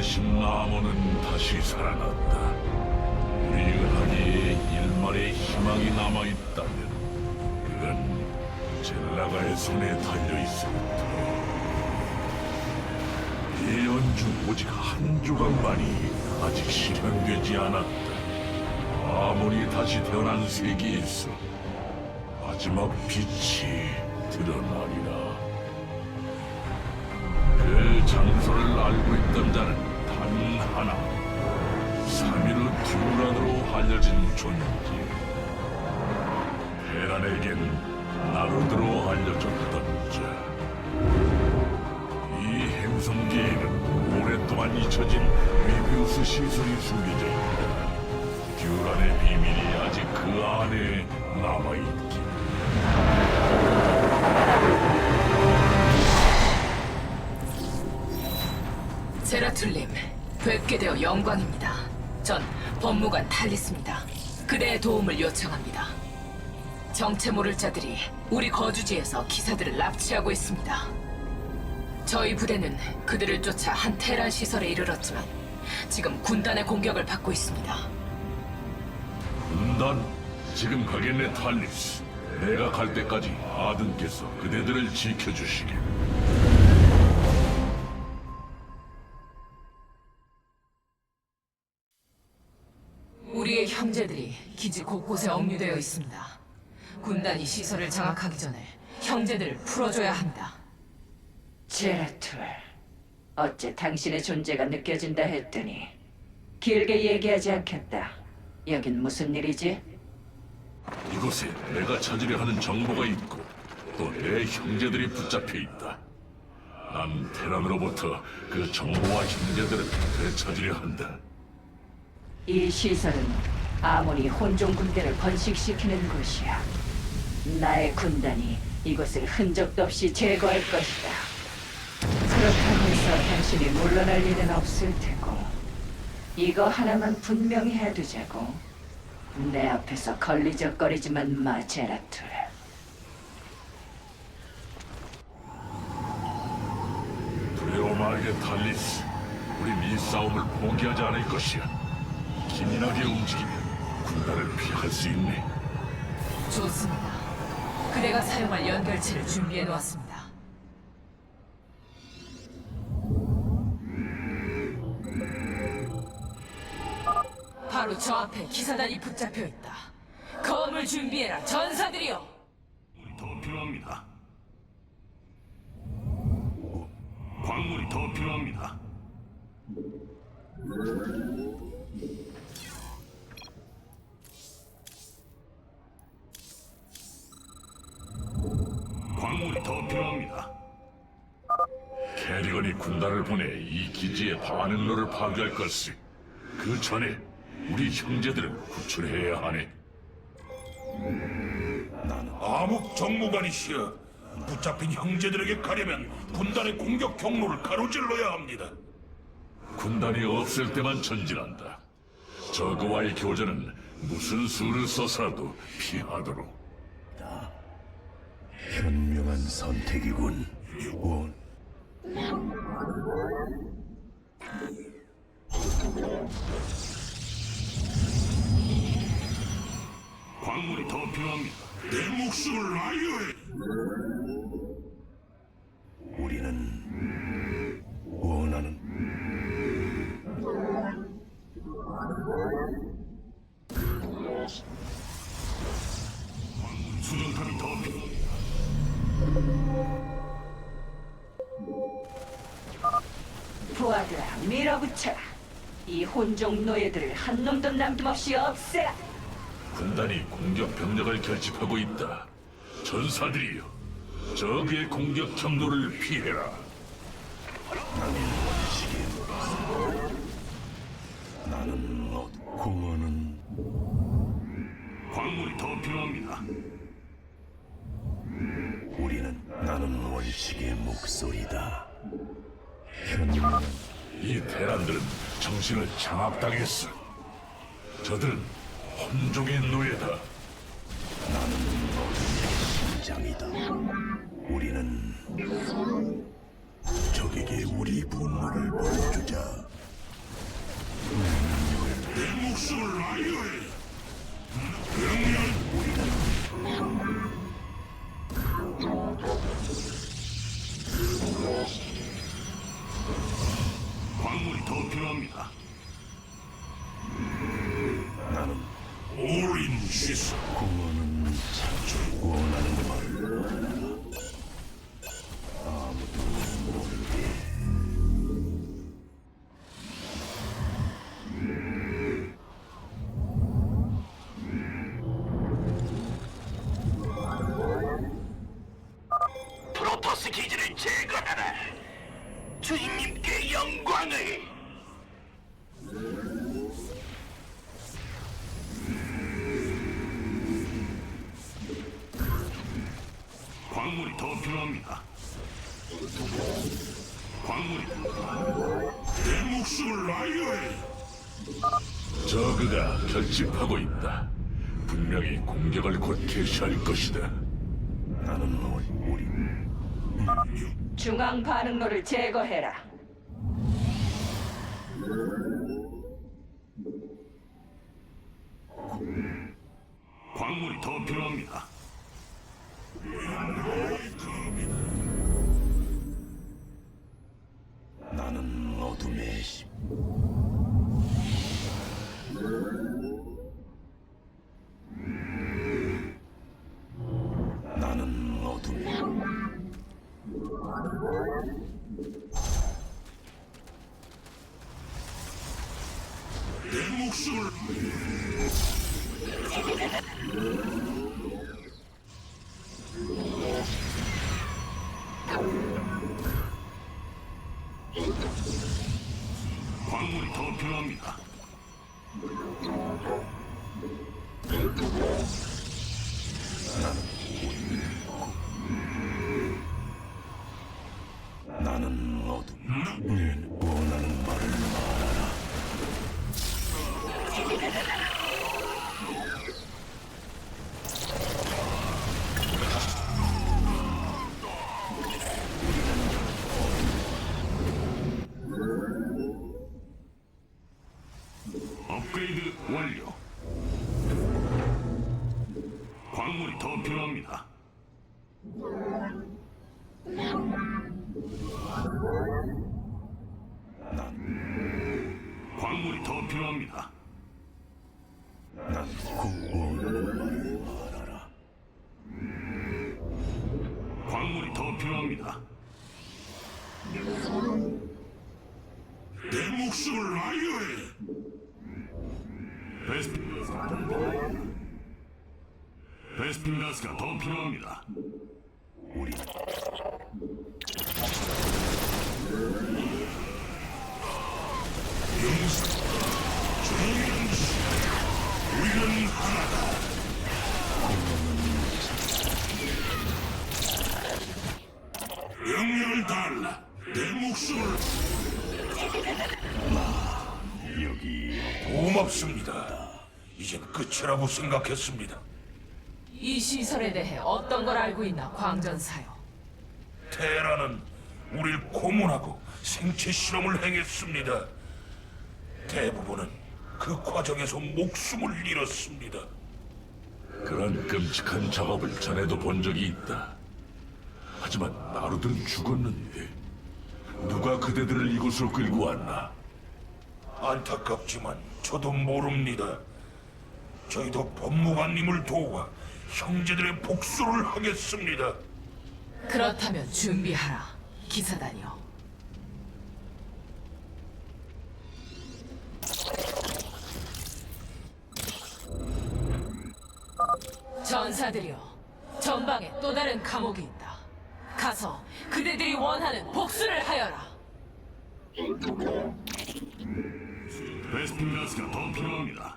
대신 나무는 다시 살아났다. 우리 은하계에 일말의 희망이 남아있다면 그건 젤라가의 손에 달려있을 터이 연주 오직 한 조각만이 아직 실현되지 않았다. 아무리 다시 태어난 세계에서 마지막 빛이 드러나리라. 그 장소를 알고 있던 자는 단 하나. 사미르 듀란으로 알려진 존재. 헤란에겐 나르드로 알려졌던 자. 이 행성계에는 오랫동안 잊혀진 메비우스 시설이 숨겨져 있다. 듀란의 비밀이 아직 그 안에 남아있기. 제라툴님, 뵙게 되어 영광입니다. 전 법무관 탈리스입니다. 그대의 도움을 요청합니다. 정체 모를 자들이 우리 거주지에서 기사들을 납치하고 있습니다. 저희 부대는 그들을 쫓아 한 테란 시설에 이르렀지만 지금 군단의 공격을 받고 있습니다. 군단 지금 가겠네 탈리스. 내가 갈 때까지 아든께서 그대들을 지켜주시길. 형제들이 기지 곳곳에 억류되어 있습니다. 군단이 시설을 장악하기 전에 형제들을 풀어줘야 합니다. 제라툴, 어째 당신의 존재가 느껴진다 했더니 길게 얘기하지 않겠다. 여긴 무슨 일이지? 이곳에 내가 찾으려 하는 정보가 있고 또 내 형제들이 붙잡혀 있다. 난 테란으로부터 그 정보와 형제들을 되찾으려 한다. 이 시설은 아무리 혼종 군대를 번식시키는 곳이야. 나의 군단이 이곳을 흔적도 없이 제거할 것이다. 그렇다고 해서 당신이 물러날 일은 없을 테고 이거 하나만 분명히 해두자고 내 앞에서 걸리적거리지만 마 제라툴 두려워마에게 탈리스, 우린 이 싸움을 포기하지 않을 것이야. 기민하게 움직이면 군단을 피할 수 있네. 좋습니다. 그대가 사용할 연결체를 준비해 놓았습니다. 바로 저 앞에 기사단이 붙잡혀 있다. 검을 준비해라, 전사들이여! 더 필요합니다. 광물이 더 필요합니다. 광물이 더 필요합니다. 캐리건이 군단을 보내 이 기지의 반응로를 파괴할 것을 그 전에 우리 형제들을 구출해야 하네. 암흑 정무관이시여 붙잡힌 형제들에게 가려면 군단의 공격 경로를 가로질러야 합니다. 군단이 없을 때만 전진한다. 저그와의 교전은 무슨 수를 써서라도 피하도록. 현명한 선택이군. 원. 광물이 더 필요합니다. 내 목숨을 아유해 이 혼종 노예들을 한 놈도 남김없이 없애라 군단이 공격 병력을 결집하고 있다. 전사들이여, 적의 공격 경로를 피해라. 나는 어 공허는 광물이 더 필요합니다. 우리는 나는 원칙의 목소리다. 현명한 이 대란들은 정신을 장악당했어. 저들은 혼종의 노예다. 장이다. 우리는 적에게 우리 분노를 보여주자. 내 목숨을 라이어에 광 더 필요합니다. 저그가 결집하고 있다. 분명히 공격을 곧 개시할 것이다. 나는 우리, 우리 중앙 반응로를 제거해라. 광물이 더 필요합니다. 나는 어둠의 심 광물이 더 필요합니다. 말을 말하라 광물이 더 필요합니다. 내 목숨을 라이어에 베스핀 베스핀 가스가 더 필요합니다. 끝이라고 생각했습니다 이 시설에 대해 어떤 걸 알고 있나 광전사요. 테라는 우릴 고문하고 생체 실험을 행했습니다. 대부분은 그 과정에서 목숨을 잃었습니다. 그런 끔찍한 작업을 전에도 본 적이 있다. 하지만 나루들은 죽었는데 누가 그대들을 이곳으로 끌고 왔나? 안타깝지만 저도 모릅니다. 저희도 법무관님을 도와 형제들의 복수를 하겠습니다. 그렇다면 준비하라, 기사단이여. 전사들이여, 전방에 또 다른 감옥이 있다. 가서 그대들이 원하는 복수를 하여라. 베스핀 가스가 더 필요합니다.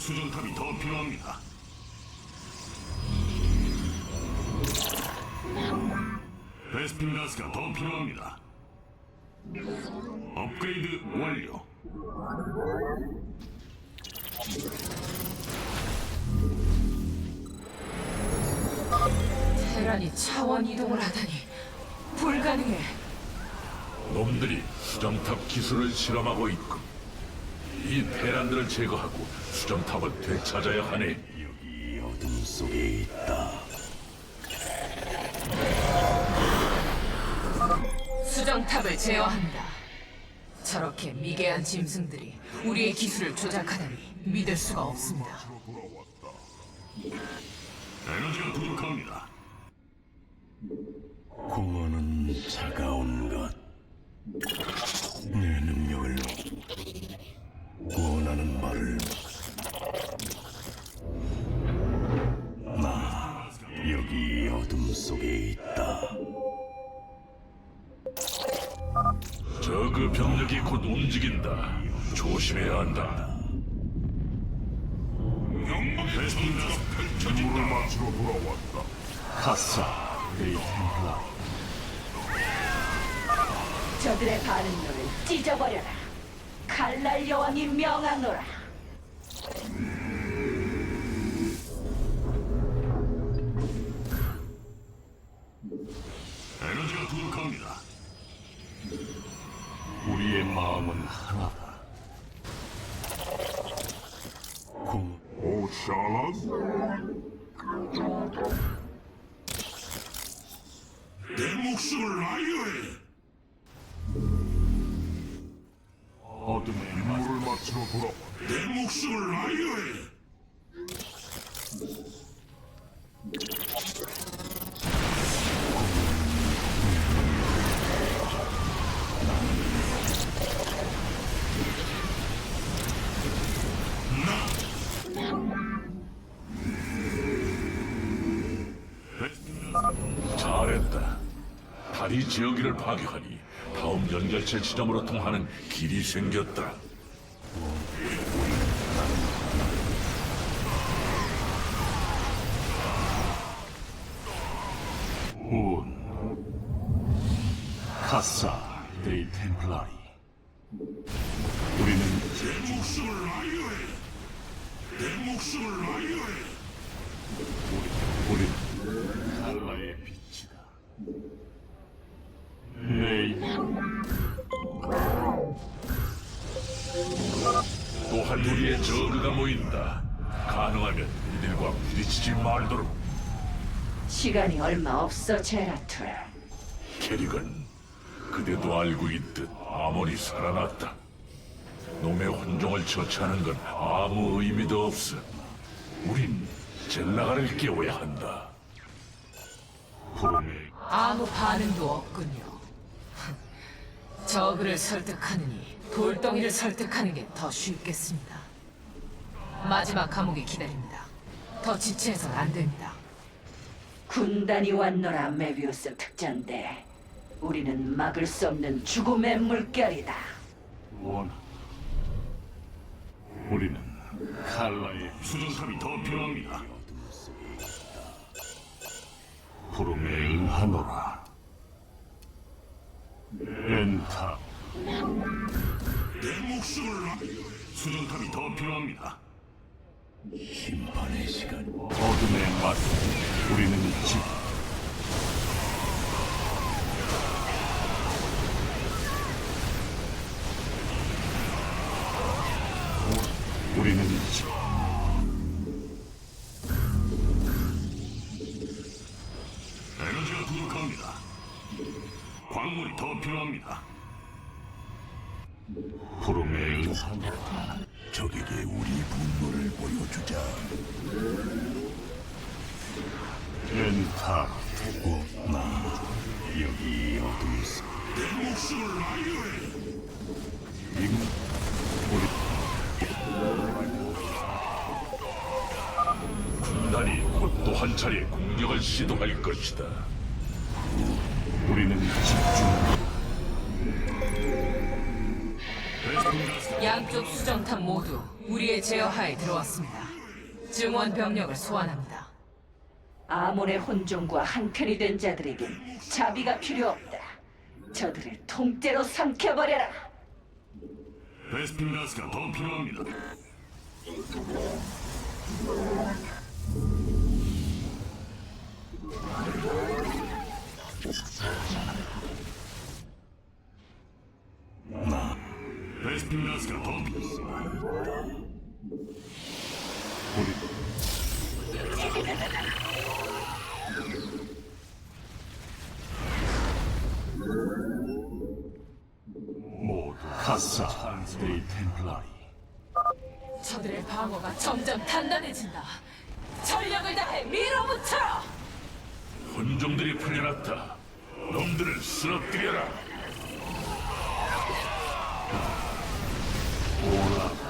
수정탑이 더 필요합니다. 베스핀 가스가 더 필요합니다. 업그레이드 완료. 테란이 차원 이동을 하다니 불가능해. 놈들이 수정탑 기술을 실험하고 있고 이 테란들을 제거하고 수정탑을 되찾아야 하네. 여기 어둠 속에 있다. 수정탑을 제어합니다. 저렇게 미개한 짐승들이 우리의 기술을 조작하다니 믿을 수가 없습니다. 에너지가 부족합니다. 공허는 차가운 것. 내 능력을 원하는 말을 나 여기 어둠 속에 있다. 저그 병력이 곧 움직인다. 조심해야 한다. 베스핀 가스 임무를 마치러 돌아왔다. 가사 데이템플라 저들의 반응로를 찢어버려라. 칼날 여왕이 명하노라. 에너지가 부족합니다. 우리의 마음은 하나다. 공 오 샬란? 내 목숨을 아유 목숨을 아유해! 잘했다. 다리 지어기를 파괴하니 다음 연결체 지점으로 통하는 길이 생겼다. 목숨을 아유해! 우리 칼라의 빛이다. 내 또한 우리의 저그가 모인다. 가능하면 이들과 부딪히지 말도록. 시간이 얼마 없어, 제라툴. 캐릭은 그대도 알고 있듯 아몬이 살아났다. 놈의 혼종을 처치하는 건 아무 의미도 없어. 우린 젤라가를 깨워야 한다. 푸르메 아무 반응도 없군요. 저그를 설득하느니 돌덩이를 설득하는 게 더 쉽겠습니다. 마지막 감옥이 기다립니다. 더 지체해선 안 됩니다. 군단이 왔노라, 메비우스 특전대. 우리는 막을 수 없는 죽음의 물결이다. 원 우리는 칼라의 수정탑이 더 필요합니다. 푸르메 응하노라. 엔타 내 목숨을 아유해! 수정탑이 더 필요합니다. 심판의 시간 어둠의 맛 우리는 지 하노라. 적에게 우리 분노를 보여주자. 엔타 나 여기 어둠 속내 목숨을 아유해! 군단이 곧 또 한 차례 공격을 시도할 것이다. 우리는 집중 양쪽 수정탑 모두 우리의 제어하에 들어왔습니다. 증원 병력을 소환합니다. 아몬의 혼종과 한편이 된 자들에겐 자비가 필요 없다. 저들을 통째로 삼켜버려라. 베스핀 가스가 더 필요합니다. 베스핀 가스가 더. 모두 가사 데이 템플라리 저들의 방어가 점점 단단해진다. 전력을 다해 밀어붙여라! 혼종들이 풀려났다. 놈들을 쓰러뜨려라.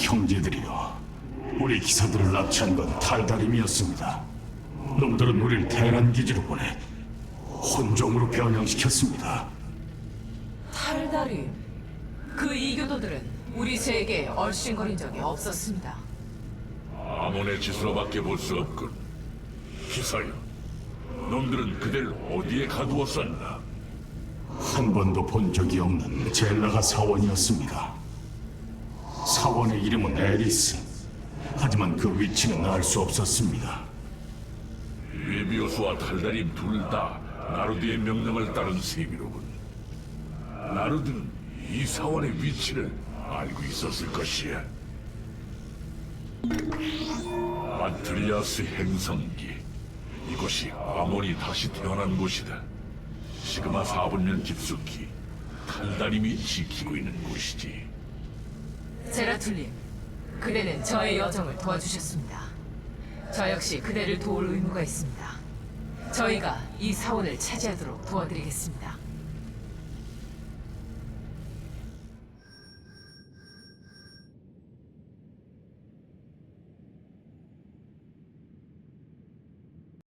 형제들이여. 우리 기사들을 납치한 건 탈다림이었습니다. 놈들은 우리를 대란 기지로 보내 혼종으로 변형시켰습니다. 탈다림. 그 이교도들은 우리 세계에 얼씬거린 적이 없었습니다. 아몬의 짓으로밖에 볼 수 없군. 기사여, 놈들은 그댈 어디에 가두었었나? 한 번도 본 적이 없는 젤라가 사원이었습니다. 사원의 이름은 에리스. 하지만 그 위치는 알 수 없었습니다. 웨비오스와 탈다림 둘 다 나루드의 명령을 따른 셈이로군. 나루드는 이 사원의 위치를 알고 있었을 것이야. 아트리아스 행성기. 이곳이 아몬이 다시 태어난 곳이다. 시그마 4분면 깊숙이 탈다림이 지키고 있는 곳이지. 제라툴님, 그대는 저의 여정을 도와주셨습니다. 저 역시 그대를 도울 의무가 있습니다. 저희가 이 사원을 차지하도록 도와드리겠습니다.